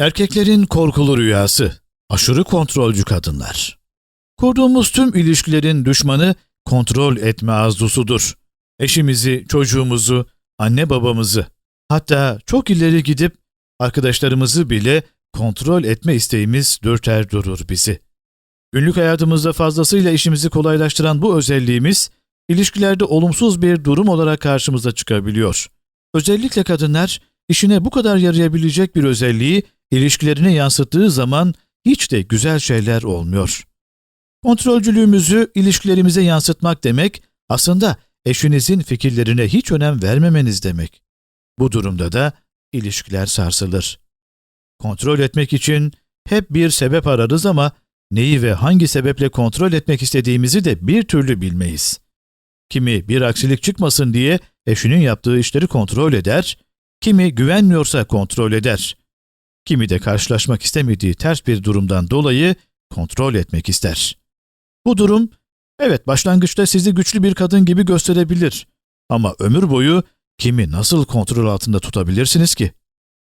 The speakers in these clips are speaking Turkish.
Erkeklerin korkulu rüyası, aşırı kontrolcü kadınlar. Kurduğumuz tüm ilişkilerin düşmanı kontrol etme arzusudur. Eşimizi, çocuğumuzu, anne babamızı, hatta çok ileri gidip arkadaşlarımızı bile kontrol etme isteğimiz dürter durur bizi. Günlük hayatımızda fazlasıyla işimizi kolaylaştıran bu özelliğimiz, ilişkilerde olumsuz bir durum olarak karşımıza çıkabiliyor. Özellikle kadınlar, işine bu kadar yarayabilecek bir özelliği ilişkilerine yansıttığı zaman hiç de güzel şeyler olmuyor. Kontrolcülüğümüzü ilişkilerimize yansıtmak demek aslında eşinizin fikirlerine hiç önem vermemeniz demek. Bu durumda da ilişkiler sarsılır. Kontrol etmek için hep bir sebep ararız ama neyi ve hangi sebeple kontrol etmek istediğimizi de bir türlü bilmeyiz. Kimi bir aksilik çıkmasın diye eşinin yaptığı işleri kontrol eder, kimi güvenmiyorsa kontrol eder. Kimi de karşılaşmak istemediği ters bir durumdan dolayı kontrol etmek ister. Bu durum, evet başlangıçta sizi güçlü bir kadın gibi gösterebilir ama ömür boyu kimi nasıl kontrol altında tutabilirsiniz ki?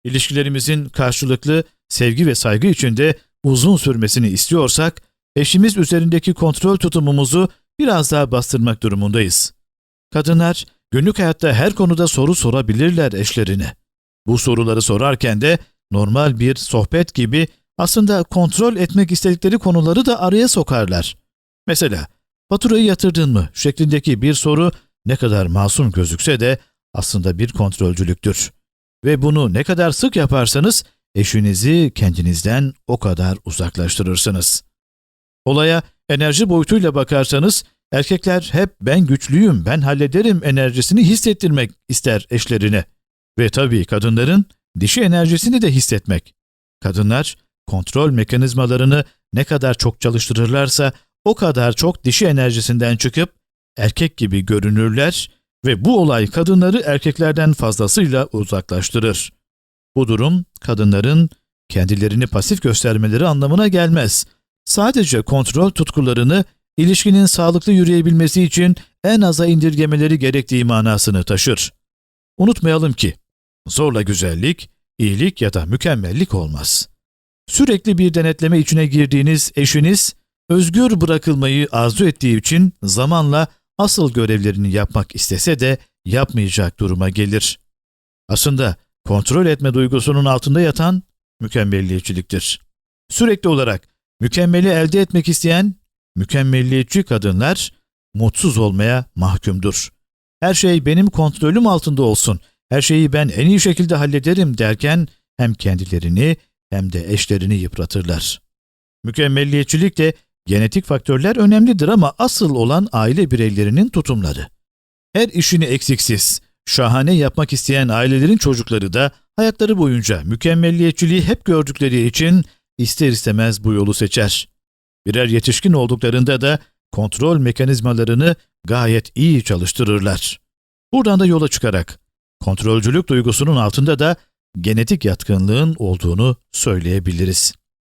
İlişkilerimizin karşılıklı sevgi ve saygı içinde uzun sürmesini istiyorsak, eşimiz üzerindeki kontrol tutumumuzu biraz daha bastırmak durumundayız. Kadınlar günlük hayatta her konuda soru sorabilirler eşlerine. Bu soruları sorarken de normal bir sohbet gibi aslında kontrol etmek istedikleri konuları da araya sokarlar. Mesela, faturayı yatırdın mı şeklindeki bir soru ne kadar masum gözükse de aslında bir kontrolcülüktür. Ve bunu ne kadar sık yaparsanız eşinizi kendinizden o kadar uzaklaştırırsınız. Olaya enerji boyutuyla bakarsanız erkekler hep ben güçlüyüm, ben hallederim enerjisini hissettirmek ister eşlerine. Ve tabii kadınların dişi enerjisini de hissetmek. Kadınlar kontrol mekanizmalarını ne kadar çok çalıştırırlarsa o kadar çok dişi enerjisinden çıkıp erkek gibi görünürler ve bu olay kadınları erkeklerden fazlasıyla uzaklaştırır. Bu durum kadınların kendilerini pasif göstermeleri anlamına gelmez. Sadece kontrol tutkularını ilişkinin sağlıklı yürüyebilmesi için en aza indirgemeleri gerektiği manasını taşır. Unutmayalım ki zorla güzellik, iyilik ya da mükemmellik olmaz. Sürekli bir denetleme içine girdiğiniz eşiniz özgür bırakılmayı arzu ettiği için zamanla asıl görevlerini yapmak istese de yapmayacak duruma gelir. Aslında kontrol etme duygusunun altında yatan mükemmelliyetçiliktir. Sürekli olarak mükemmeli elde etmek isteyen mükemmelliyetçi kadınlar mutsuz olmaya mahkumdur. Her şey benim kontrolüm altında olsun, her şeyi ben en iyi şekilde hallederim derken hem kendilerini hem de eşlerini yıpratırlar. Mükemmelliyetçilik de genetik faktörler önemlidir ama asıl olan aile bireylerinin tutumları. Her işini eksiksiz, şahane yapmak isteyen ailelerin çocukları da hayatları boyunca mükemmelliyetçiliği hep gördükleri için ister istemez bu yolu seçer. Birer yetişkin olduklarında da kontrol mekanizmalarını gayet iyi çalıştırırlar. Buradan da yola çıkarak kontrolcülük duygusunun altında da genetik yatkınlığın olduğunu söyleyebiliriz.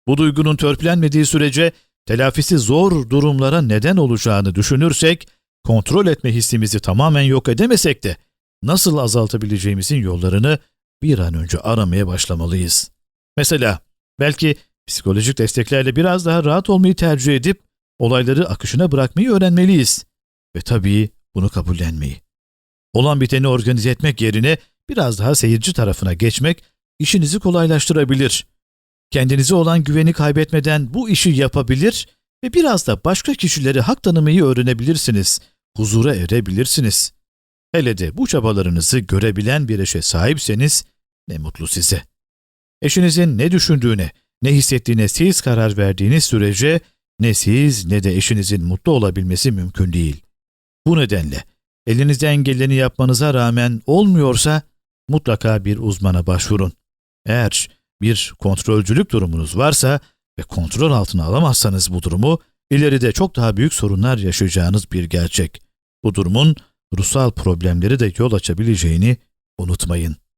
Bu duygunun törpülenmediği sürece telafisi zor durumlara neden olacağını düşünürsek, kontrol etme hissimizi tamamen yok edemesek de nasıl azaltabileceğimizin yollarını bir an önce aramaya başlamalıyız. Mesela belki psikolojik desteklerle biraz daha rahat olmayı tercih edip olayları akışına bırakmayı öğrenmeliyiz. Ve tabii bunu kabullenmeyi. Olan biteni organize etmek yerine biraz daha seyirci tarafına geçmek işinizi kolaylaştırabilir. Kendinize olan güveni kaybetmeden bu işi yapabilir ve biraz da başka kişileri hak tanımayı öğrenebilirsiniz. Huzura erebilirsiniz. Hele de bu çabalarınızı görebilen bir eşe sahipseniz ne mutlu size. Eşinizin ne düşündüğüne, ne hissettiğine siz karar verdiğiniz sürece ne siz ne de eşinizin mutlu olabilmesi mümkün değil. Bu nedenle elinizden geleni yapmanıza rağmen olmuyorsa mutlaka bir uzmana başvurun. Eğer bir kontrolcülük durumunuz varsa ve kontrol altına alamazsanız bu durumu ileride çok daha büyük sorunlar yaşayacağınız bir gerçek. Bu durumun ruhsal problemleri de yol açabileceğini unutmayın.